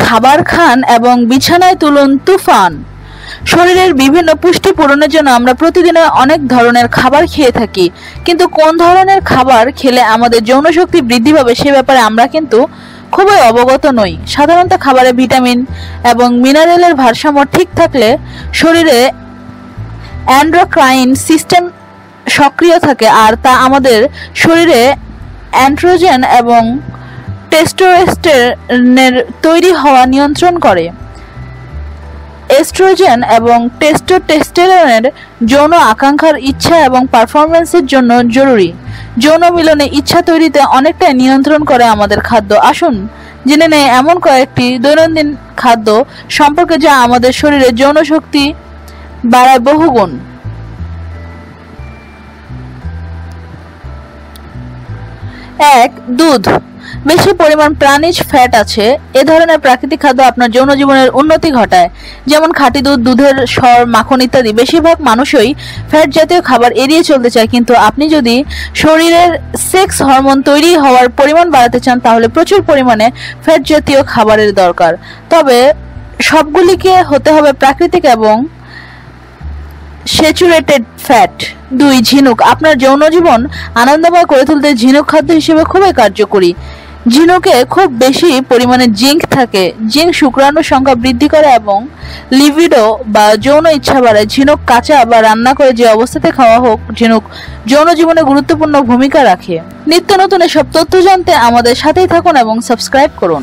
খাবার খান এবং বিছানায় তুলুন তুফান। শরীরের বিভিন্ন পুষ্টি পূরণের জন্য আমরা প্রতিদিনে অনেক ধরনের খাবার খেয়ে থাকি। কিন্তু কোন ধরনের খাবার খেলে আমাদের যৌন শক্তি বৃদ্ধি পাবে সে ব্যাপারে আমরা কিন্তু খুবই অবগত নই। সাধারণত খাবারে ভিটামিন এবং মিনারেলের ভারসাম্য ঠিক থাকলে শরীরে অ্যান্ড্রোক্রাইন সিস্টেম সক্রিয় থাকে আর তা আমাদের শরীরে অ্যান্ড্রোজেন এবং টেস্টোস্টেরনের তৈরি হওয়া নিয়ন্ত্রণ করে। এস্ট্রোজেন এবং টেস্টোস্টেরনের যৌন আকাঙ্ক্ষার ইচ্ছা এবং পারফরমেন্সের জন্য জরুরি। যৌন মিলনে ইচ্ছা তৈরিতে অনেকটাই নিয়ন্ত্রণ করে আমাদের খাদ্য। আসুন, জেনে নেই এমন কয়েকটি দৈনন্দিন খাদ্য সম্পর্কে যা আমাদের শরীরে যৌন শক্তি বাড়ায় বহুগুণ। এক, দুধ। বেশি পরিমাণ প্রাণীজ ফ্যাট আছে, এ ধরনের প্রাকৃতিক খাদ্য আপনার যৌন জীবনের উন্নতি ঘটায়। যেমন খাঁটি দুধ, দুধের স্বর মাখন ইত্যাদি। বেশিরভাগ মানুষই ফ্যাট জাতীয় খাবার এড়িয়ে চলতে চায়, কিন্তু আপনি যদি শরীরের সেক্স হরমোন তৈরি হওয়ার পরিমাণ বাড়াতে চান, তাহলে প্রচুর পরিমাণে ফ্যাট জাতীয় খাবারের দরকার। তবে সবগুলিকে হতে হবে প্রাকৃতিক এবং স্যাচুরেটেড ফ্যাট দুই ঝিনুক। আপনার যৌন জীবন আনন্দময় করে তুলতে ঝিনুক খাদ্য হিসেবে খুবই কার্যকরী। ঝিনুকে খুব বেশি পরিমাণে জিঙ্ক থাকে। জিঙ্ক শুক্রাণুর সংখ্যা বৃদ্ধি করে এবং লিভিডো বা যৌন ইচ্ছা বাড়ায়। ঝিনুক কাঁচা বা রান্না করে যে অবস্থাতে খাওয়া হোক, ঝিনুক যৌন জীবনে গুরুত্বপূর্ণ ভূমিকা রাখে। নিত্য নতুন এসব তথ্য জানতে আমাদের সাথেই থাকুন এবং সাবস্ক্রাইব করুন।